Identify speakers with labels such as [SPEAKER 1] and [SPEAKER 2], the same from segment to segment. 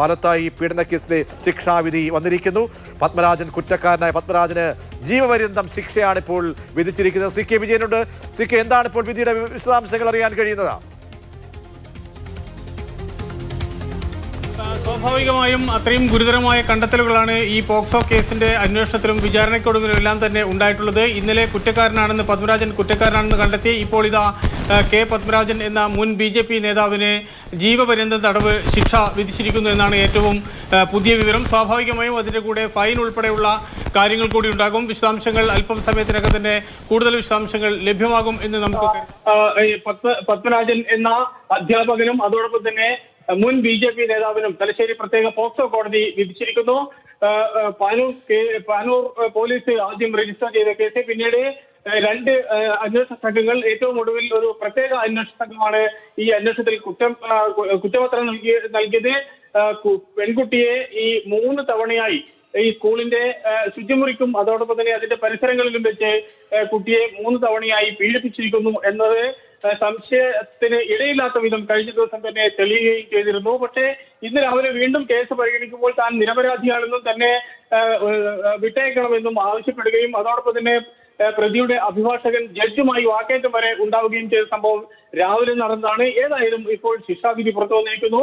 [SPEAKER 1] പാലത്തായി പീഡനക്കേസിലെ ശിക്ഷാവിധി വന്നിരിക്കുന്നു. പത്മരാജൻ കുറ്റക്കാരനായ പത്മരാജന് ജീവപര്യന്തം ശിക്ഷയാണ് ഇപ്പോൾ വിധിച്ചിരിക്കുന്നത്. സി കെ വിജയനുണ്ട്. സി കെ എന്താണ് ഇപ്പോൾ വിധിയുടെ വിശദാംശങ്ങൾ അറിയാൻ കഴിയുന്നത്?
[SPEAKER 2] സ്വാഭാവികമായും അത്രയും ഗുരുതരമായ കണ്ടെത്തലുകളാണ് ഈ പോക്സോ കേസിന്റെ അന്വേഷണത്തിലും വിചാരണയ്ക്കൊടുവിലും എല്ലാം തന്നെ ഉണ്ടായിട്ടുള്ളത്. ഇന്നലെ കുറ്റക്കാരനാണെന്ന് പത്മരാജൻ കുറ്റക്കാരനാണെന്ന് കണ്ടെത്തി. ഇപ്പോൾ ഇതാ കെ പത്മരാജൻ എന്ന മുൻ ബി ജെ പി നേതാവിന് ജീവപര്യന്തം തടവ് ശിക്ഷ വിധിച്ചിരിക്കുന്നു എന്നാണ് ഏറ്റവും പുതിയ വിവരം. സ്വാഭാവികമായും അതിന്റെ കൂടെ ഫൈൻ ഉൾപ്പെടെയുള്ള കാര്യങ്ങൾ കൂടി ഉണ്ടാകും. വിശദാംശങ്ങൾ അല്പം സമയത്തിനകം തന്നെ കൂടുതൽ വിശദാംശങ്ങൾ ലഭ്യമാകും എന്ന് നമുക്ക്
[SPEAKER 3] പത്മരാജൻ എന്ന അധ്യാപകനും അതോടൊപ്പം തന്നെ മുൻ ബി ജെ പി നേതാവിനും തലശ്ശേരി പ്രത്യേക പോക്സോ കോടതി വിധിച്ചിരിക്കുന്നു. പാനൂർ പാനൂർ പോലീസ് ആദ്യം രജിസ്റ്റർ ചെയ്ത കേസ്. പിന്നീട് രണ്ട് അന്വേഷണ സംഘങ്ങൾ ഏറ്റവും ഒടുവിൽ ഒരു പ്രത്യേക അന്വേഷണ സംഘമാണ് ഈ അന്വേഷണത്തിൽ കുറ്റം കുറ്റപത്രം നൽകിയ നൽകിയത്. പെൺകുട്ടിയെ ഈ മൂന്ന് തവണയായി ഈ സ്കൂളിന്റെ ശുചിമുറിക്കും അതോടൊപ്പം തന്നെ അതിന്റെ പരിസരങ്ങളിലും വെച്ച് കുട്ടിയെ മൂന്ന് തവണയായി പീഡിപ്പിച്ചിരിക്കുന്നു എന്നത് സംശയത്തിന് ഇടയില്ലാത്ത വിധം കഴിഞ്ഞ ദിവസം തന്നെ തെളിയുകയും ചെയ്തിരുന്നു. പക്ഷേ ഇന്ന് രാവിലെ വീണ്ടും കേസ് പരിഗണിക്കുമ്പോൾ താൻ നിരപരാധിയാണെന്നും തന്നെ വിട്ടയക്കണമെന്നും ആവശ്യപ്പെടുകയും അതോടൊപ്പം തന്നെ പ്രതിയുടെ അഭിഭാഷകൻ ജഡ്ജുമായി വാക്കേറ്റം വരെ ഉണ്ടാവുകയും ചെയ്ത സംഭവം രാവിലെ നടന്നതാണ്. ഏതായാലും ഇപ്പോൾ ശിക്ഷാവിധി പുറത്തു വന്നിരിക്കുന്നു.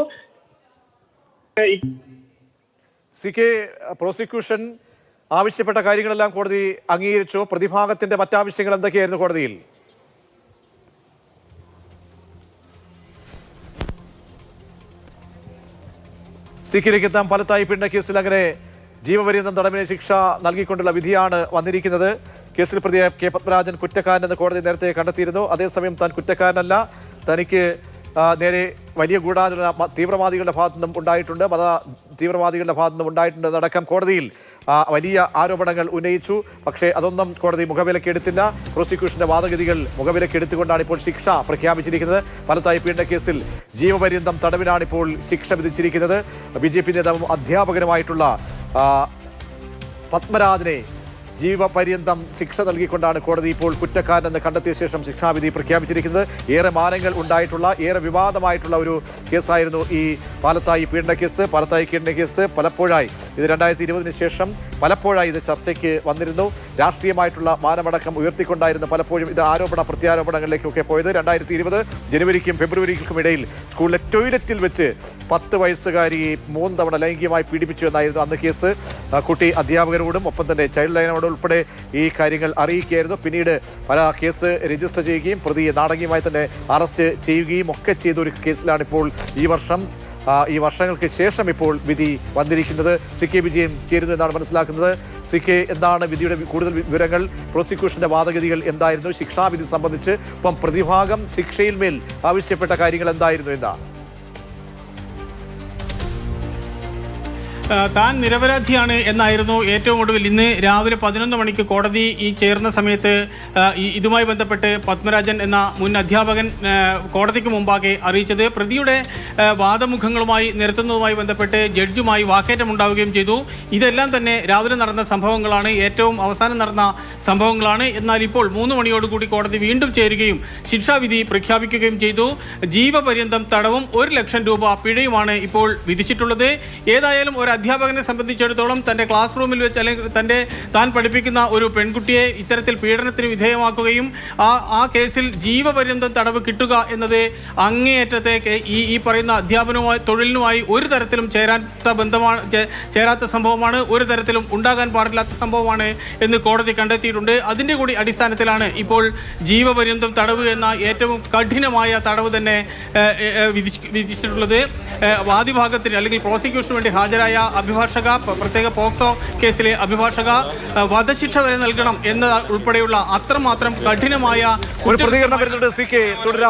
[SPEAKER 1] സി കെ പ്രോസിക്യൂഷൻ ആവശ്യപ്പെട്ട കാര്യങ്ങളെല്ലാം കോടതി അംഗീകരിച്ചു. പ്രതിഭാഗത്തിന്റെ മറ്റാവശ്യങ്ങൾ എന്തൊക്കെയായിരുന്നു കോടതിയിൽ? സിക്കിലേക്ക് എത്താം ഫലത്തായി പിണ്ട കേസിൽ അങ്ങനെ ജീവപര്യന്തം തടവിന് ശിക്ഷ നൽകിക്കൊണ്ടുള്ള വിധിയാണ് വന്നിരിക്കുന്നത്. കേസിൽ പ്രതിയായ കെ പത്മരാജൻ കുറ്റക്കാരനെന്ന് കോടതി നേരത്തെ കണ്ടെത്തിയിരുന്നു. അതേസമയം താൻ കുറ്റക്കാരനല്ല. തനിക്ക് നേരെ വലിയ ഗൂഢാലോചന തീവ്രവാദികളുടെ ഭാഗത്തു നിന്നും ഉണ്ടായിട്ടുണ്ട്. മത തീവ്രവാദികളുടെ ഭാഗത്തു നിന്നും ഉണ്ടായിട്ടുണ്ട് എന്നടക്കം കോടതിയിൽ വലിയ ആരോപണങ്ങൾ ഉന്നയിച്ചു. പക്ഷേ അതൊന്നും കോടതി മുഖവിലക്കെടുത്തില്ല പ്രോസിക്യൂഷന്റെ വാദഗതികൾ മുഖവിലക്കെടുത്തുകൊണ്ടാണ് ഇപ്പോൾ ശിക്ഷ പ്രഖ്യാപിച്ചിരിക്കുന്നത്. പലതായി പീഡന കേസിൽ ജീവപര്യന്തം തടവിനാണ് ഇപ്പോൾ ശിക്ഷ വിധിച്ചിരിക്കുന്നത്. ബി ജെ പി നേതാവും അധ്യാപകനുമായിട്ടുള്ള പത്മരാജനെ ജീവപര്യന്തം ശിക്ഷ നൽകിക്കൊണ്ടാണ് കോടതി ഇപ്പോൾ കുറ്റക്കാരനെന്ന് കണ്ടെത്തിയ ശേഷം ശിക്ഷാവിധി പ്രഖ്യാപിച്ചിരിക്കുന്നത്. ഏറെ മാനങ്ങൾ ഉണ്ടായിട്ടുള്ള ഏറെ വിവാദമായിട്ടുള്ള ഒരു കേസായിരുന്നു ഈ പാലത്തായി പീഡന കേസ് പാലത്തായി പീഡന കേസ്. പലപ്പോഴായി ഇത് രണ്ടായിരത്തി ഇരുപതിന് ശേഷം പലപ്പോഴായി ഇത് ചർച്ചയ്ക്ക് വന്നിരുന്നു. രാഷ്ട്രീയമായിട്ടുള്ള മാനമടക്കം ഉയർത്തിക്കൊണ്ടായിരുന്നു പലപ്പോഴും ഇത് ആരോപണ പ്രത്യാരോപണങ്ങളിലേക്കൊക്കെ പോയത്. രണ്ടായിരത്തി ഇരുപത് ജനുവരിക്കും ഫെബ്രുവരിക്കും ഇടയിൽ സ്കൂളിലെ ടോയ്ലറ്റിൽ വെച്ച് പത്ത് വയസ്സുകാരിയെ മൂന്ന് തവണ ലൈംഗികമായി പീഡിപ്പിച്ചു എന്നായിരുന്നു അന്ന് കേസ്. കുട്ടി അധ്യാപകരോടും ഒപ്പം തന്നെ ചൈൽഡ് ലൈനോട് ഉൾപ്പെടെ ഈ കാര്യങ്ങൾ അറിയിക്കുകയായിരുന്നു. പിന്നീട് പല കേസ് രജിസ്റ്റർ ചെയ്യുകയും പ്രതിയെ നാടകീയമായി തന്നെ അറസ്റ്റ് ചെയ്യുകയും ഒക്കെ ചെയ്ത ഒരു കേസിലാണ് ഇപ്പോൾ ഈ വർഷം. ഈ വർഷങ്ങൾക്ക് ശേഷം ഇപ്പോൾ വിധി വന്നിരിക്കുന്നത് സി കെ വിജയൻ ചേരുന്നു എന്നാണ് മനസ്സിലാക്കുന്നത്. സി കെ എന്താണ് വിധിയുടെ കൂടുതൽ വിവരങ്ങൾ? പ്രോസിക്യൂഷന്റെ വാദഗതികൾ എന്തായിരുന്നു? ശിക്ഷാവിധി സംബന്ധിച്ച് ഇപ്പം പ്രതിഭാഗം ശിക്ഷയിൽ മേൽ ആവശ്യപ്പെട്ട കാര്യങ്ങൾ എന്തായിരുന്നു? എന്താണ്
[SPEAKER 2] താൻ നിരപരാധിയാണ് എന്നായിരുന്നു ഏറ്റവും ഒടുവിൽ. ഇന്ന് രാവിലെ പതിനൊന്ന് മണിക്ക് കോടതി ഈ ചേർന്ന സമയത്ത് ഇതുമായി ബന്ധപ്പെട്ട് പത്മരാജൻ എന്ന മുൻ അധ്യാപകൻ കോടതിക്ക് മുമ്പാകെ അറിയിച്ചത്. പ്രതിയുടെ വാദമുഖങ്ങളുമായി നിരത്തുന്നതുമായി ബന്ധപ്പെട്ട് ജഡ്ജുമായി വാക്കേറ്റം ഉണ്ടാവുകയും ചെയ്തു. ഇതെല്ലാം തന്നെ രാവിലെ നടന്ന സംഭവങ്ങളാണ്. ഏറ്റവും അവസാനം നടന്ന സംഭവങ്ങളാണ്. എന്നാൽ ഇപ്പോൾ മൂന്ന് മണിയോടുകൂടി കോടതി വീണ്ടും ചേരുകയും ശിക്ഷാവിധി പ്രഖ്യാപിക്കുകയും ചെയ്തു. ജീവപര്യന്തം തടവും ഒരു ലക്ഷം രൂപ പിഴയുമാണ് ഇപ്പോൾ വിധിച്ചിട്ടുള്ളത്. ഏതായാലും ഒരു അധ്യാപകനെ സംബന്ധിച്ചിടത്തോളം തന്റെ ക്ലാസ് റൂമിൽ വെച്ച് അല്ലെങ്കിൽ തന്റെ താൻ പഠിപ്പിക്കുന്ന ഒരു പെൺകുട്ടിയെ ഇത്തരത്തിൽ പീഡനത്തിന് വിധേയമാക്കുകയും ആ ആ കേസിൽ ജീവപര്യന്തം തടവ് കിട്ടുക എന്നത് അങ്ങേയറ്റത്തെ ഈ ഈ പറയുന്ന അധ്യാപനവുമായി തൊഴിലിനുമായി ഒരു തരത്തിലും ചേരാത്ത ബന്ധമാണ് ചേരാത്ത സംഭവമാണ് ഒരു തരത്തിലും ഉണ്ടാകാൻ പാടില്ലാത്ത സംഭവമാണ് എന്ന് കോടതി കണ്ടെത്തിയിട്ടുണ്ട്. അതിന്റെ കൂടി അടിസ്ഥാനത്തിലാണ് ഇപ്പോൾ ജീവപര്യന്തം തടവ് എന്ന ഏറ്റവും കഠിനമായ തടവ് തന്നെ വിധിച്ചിട്ടുള്ളത്. വാദിഭാഗത്തിന് അല്ലെങ്കിൽ പ്രോസിക്യൂഷന് വേണ്ടി ഹാജരായ അഭിഭാഷക പ്രത്യേക പോക്സോ കേസിലെ അഭിഭാഷക വധശിക്ഷ വരെ നൽകണം എന്ന ഉൾപ്പെടെയുള്ള അത്രമാത്രം കഠിനമായ
[SPEAKER 1] ഒരു പ്രതികരണം തുടരാം.